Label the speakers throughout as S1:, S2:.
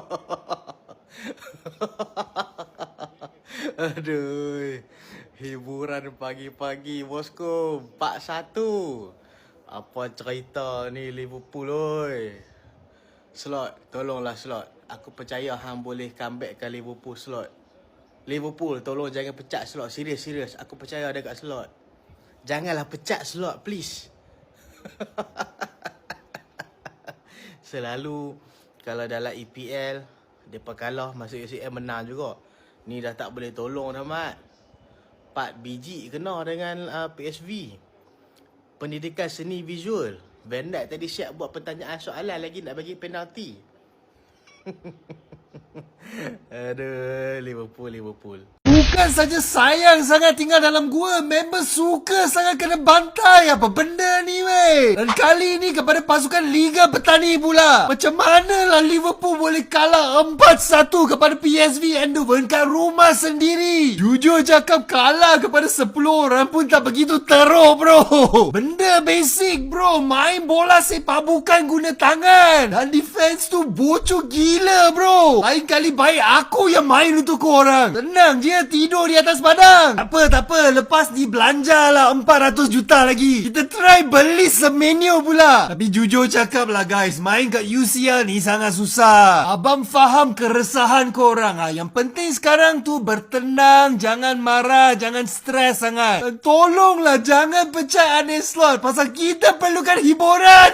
S1: Aduh. Hiburan pagi-pagi bosku 4-1. Apa cerita ni Liverpool oi? Slot, tolonglah slot. Aku percaya hang boleh comeback ke Liverpool slot. Liverpool, tolong jangan pecat slot. Serius-serius, aku percaya dekat slot. Janganlah pecat slot, please. Selalu kalau dalam EPL, depa kalah masuk UCL menang juga. Ni dah tak boleh tolong dah mat. 4 biji kena dengan uh, PSV. Pendidikan seni visual. Van Dijk tadi siap buat pertanyaan soalan lagi nak bagi penalti. Aduh, Liverpool, Liverpool.
S2: Bukan saja sayang sangat tinggal dalam gua, member suka sangat kena bantai. Apa benda ni weh? Dan kali ni kepada pasukan Liga Petani pula. Macam mana lah Liverpool boleh kalah 4-1 kepada PSV Eindhoven kat rumah sendiri? Jujur cakap kalah kepada 10 orang pun tak begitu teruk bro. Benda basic bro, main bola sepak bukan guna tangan. Dan defense tu bocor gila bro. Lain kali baik aku yang main untuk korang. Tenang je tidur di atas padang. Tak apa, tak apa. Lepas ni belanja lah 400 juta lagi. Kita try beli semenu pula. Tapi jujur cakap lah guys, main kat UCL ni sangat susah. Abang faham keresahan korang. Ha. Yang penting sekarang tu bertenang, jangan marah, jangan stres sangat. Tolonglah jangan pecah aneh slot. Pasal kita perlukan hiburan.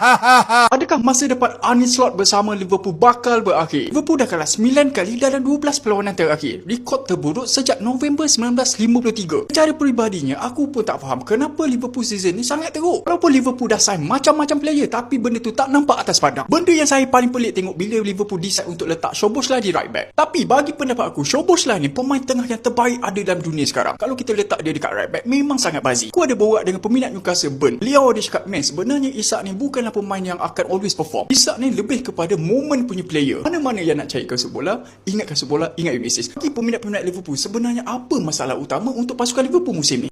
S3: Adakah masa depan Arne Slot bersama Liverpool bakal berakhir? Liverpool dah kalah 9 kali dalam 12 perlawanan terakhir. Rekod terburuk sejak November 1953. Secara peribadinya, aku pun tak faham kenapa Liverpool season ni sangat teruk. Walaupun Liverpool dah sign macam-macam player tapi benda tu tak nampak atas padang. Benda yang saya paling pelik tengok bila Liverpool decide untuk letak Szoboszlai di right back. Tapi bagi pendapat aku, Szoboszlai ni pemain tengah yang terbaik ada dalam dunia sekarang. Kalau kita letak dia dekat right back, memang sangat bazi. Aku ada borak dengan peminat Newcastle Burn. Beliau ada cakap, man sebenarnya Isak ni bukanlah pemain yang akan always perform. Isak ni lebih kepada moment punya player. Mana-mana yang nak cari kasut bola, ingat kasut bola, ingat Ulysses. Bagi peminat-peminat Liverpool, sebenarnya apa masalah utama untuk pasukan Liverpool musim ni?